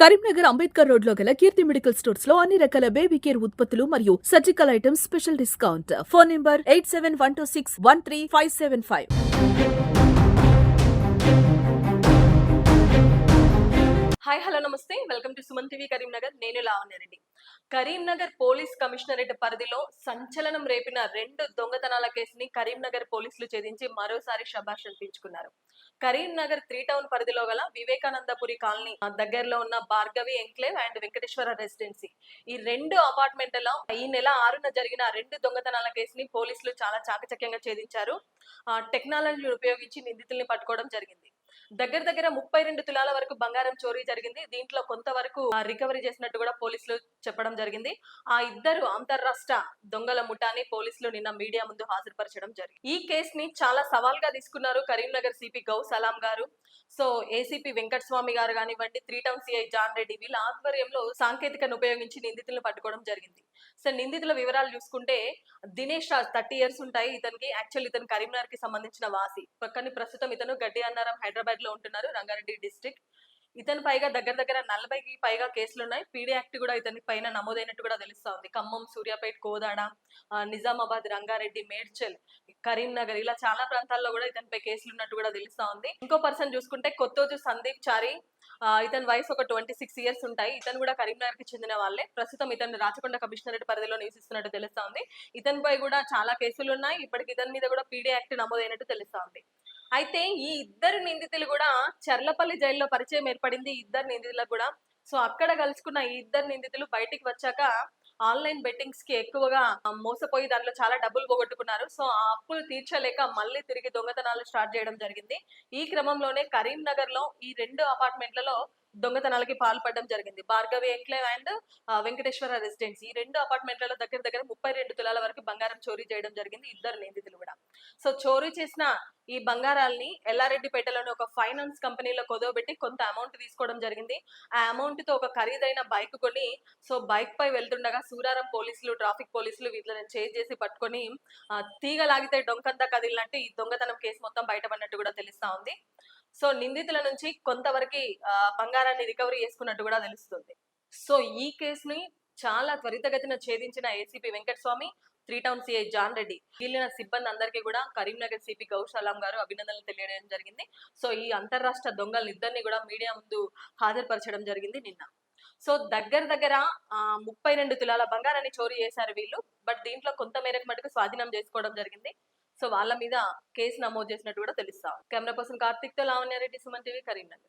కరీంనగర్ అంబేద్కర్ రోడ్లో గల కీర్తి మెడికల్ స్టోర్స్లో అన్ని రకాల బేబీ కేర్ ఉత్పత్తులు మరియు surgical items special discount. Phone number eight seven one two six one three five seven five. Hi hello నమస్తే. Welcome to Suman TV Karimnagar నేను Lavanya Reddy Karimnagar police commissionerate పరిధిలో సంచలనం రేపిన రెండు దొంగతనాల కేసుని కరీంనగర్ పోలీసులు ఛేదించి మరోసారి శబాష్ అనిపించుకున్నారు. కరీంనగర్ త్రీ టౌన్ పరిధిలో గల వివేకానందపురి కాలనీ దగ్గరలో ఉన్న Bhargavi enclave and Venkateswara residency. ఈ రెండు అపార్ట్మెంట్లలో ఈ నెల ఆరున జరిగిన రెండు దొంగతనాల కేసుని పోలీసులు చాలా చాకచక్యంగా ఛేదించారు. ఆ, టెక్నాలజీని ఉపయోగించి నిందితుల్ని పట్టుకోవడం జరిగింది. దగ్గర దగ్గర ముప్పై రెండు తులాల వరకు బంగారం చోరీ జరిగింది. దీంట్లో కొంతవరకు రికవరీ చేసినట్టు కూడా పోలీసులు చెప్పడం జరిగింది. ఆ ఇద్దరు అంతర్రాష్ట్ర దొంగల ముఠాని పోలీసులు నిన్న మీడియా ముందు హాజరుపరచడం జరిగింది. ఈ కేసు ని చాలా సవాల్గా తీసుకున్నారు కరీంనగర్ సిపి గౌ సలాం గారు. సో ఏసీపీ వెంకట స్వామి గారు కానివ్వండి three town CI John Reddy వీళ్ళ ఆధ్వర్యంలో సాంకేతికను ఉపయోగించి నిందితులను పట్టుకోవడం జరిగింది. సో నిందితుల వివరాలు చూసుకుంటే దినేష్ రాజ్ థర్టీ ఇయర్స్ ఉంటాయి. ఇతనికి యాక్చువల్ ఇతను కరీంనగర్కి సంబంధించిన వాసి. కానీ ప్రస్తుతం ఇతను గడ్డి అన్నారం హైదరాబాద్ లో ఉంటున్నారు రంగారెడ్డి డిస్ట్రిక్ట్. ఇతని పైగా దగ్గర దగ్గర నలభైకి పైగా కేసులు ఉన్నాయి పీడీ యాక్ట్ కూడా ఇతని పైన నమోదైనట్టు కూడా తెలుస్తా ఉంది ఖమ్మం సూర్యాపేట్ కోదాడ నిజామాబాద్ రంగారెడ్డి మేడ్చల్ కరీంనగర్ ఇలా చాలా ప్రాంతాల్లో కూడా ఇతనిపై కేసులు ఉన్నట్టు కూడా తెలుస్తా ఉంది ఇంకో పర్సన్ చూసుకుంటే కొత్తోజు సందీప్ చారి ఇతని వయసు ఒక ట్వంటీ సిక్స్ ఇయర్స్ ఉంటాయి. ఇతను కూడా కరీంనగర్కి చెందిన వాళ్ళే. ప్రస్తుతం ఇతను రాచకొండ కమిషనరేట్ పరిధిలో నివసిస్తున్నట్టు తెలుస్తా ఉంది ఇతనిపై కూడా చాలా కేసులు ఉన్నాయి ఇప్పటికి ఇతని మీద కూడా పీడీ యాక్ట్ నమోదైనట్టు తెలుస్తా ఉంది అయితే ఈ ఇద్దరు నిందితులు కూడా చర్లపల్లి జైల్లో పరిచయం ఏర్పడింది ఇద్దరు నిందితులకు కూడా. సో అక్కడ కలుసుకున్న ఈ ఇద్దరు నిందితులు బయటికి వచ్చాక ఆన్లైన్ బెట్టింగ్స్కి ఎక్కువగా మోసపోయి దాంట్లో చాలా డబ్బులు పోగొట్టుకున్నారు. సో ఆ అప్పులు తీర్చలేక మళ్ళీ తిరిగి దొంగతనాలు స్టార్ట్ చేయడం జరిగింది. ఈ క్రమంలోనే కరీంనగర్లో ఈ రెండు అపార్ట్మెంట్లలో దొంగతనాలకి పాల్పడడం జరిగింది. Bhargavi enclave and Venkateswara residency ఈ రెండు అపార్ట్మెంట్లలో దగ్గర దగ్గర ముప్పై రెండు తులాల వరకు బంగారం చోరీ చేయడం జరిగింది. ఇద్దరు నిందితులు కూడా. సో చోరీ చేసిన ఈ బంగారాల్ని ఎల్లారెడ్డిపేటలోని ఒక ఫైనాన్స్ కంపెనీలో కొదవబెట్టి కొంత అమౌంట్ తీసుకోవడం జరిగింది. ఆ అమౌంట్తో ఒక ఖరీదైన బైక్ కొని సో బైక్ పై వెళ్తుండగా సూరారం పోలీసులు ట్రాఫిక్ పోలీసులు వీళ్ళని చేజ్ చేసి పట్టుకొని తీగ లాగితే డొంకంతా కదిలినట్టు ఈ దొంగతనం కేసు మొత్తం బయటపడినట్టు కూడా తెలుస్తా ఉంది. సో నిందితుల నుంచి కొంతవరకు బంగారాన్ని రికవరీ చేసుకున్నట్టు కూడా తెలుస్తుంది. సో ఈ కేసుని చాలా త్వరితగతిన ఛేదించిన ACP Venkataswamy three town CI John Reddy మిగిలిన సిబ్బంది అందరికీ కూడా కరీంనగర్ సిపి గౌశాలాం గారు అభినందనలు తెలియడం జరిగింది. సో ఈ అంతర్రాష్ట్ర దొంగలు ఇద్దరిని కూడా మీడియా ముందు హాజరుపరచడం జరిగింది నిన్న. సో దగ్గర దగ్గర ముప్పై రెండు తులాల బంగారాన్ని చోరీ చేశారు వీళ్ళు. బట్ దీంట్లో కొంత మేరకు మటుకు స్వాధీనం చేసుకోవడం జరిగింది. సో వాళ్ళ మీద కేసు నమోదు చేసినట్టు కూడా తెలుస్తా కెమెరా పర్సన్ కార్తిక్తో లావణ్యారెడ్డి సుమన్ టీవీ కరీంనగర్.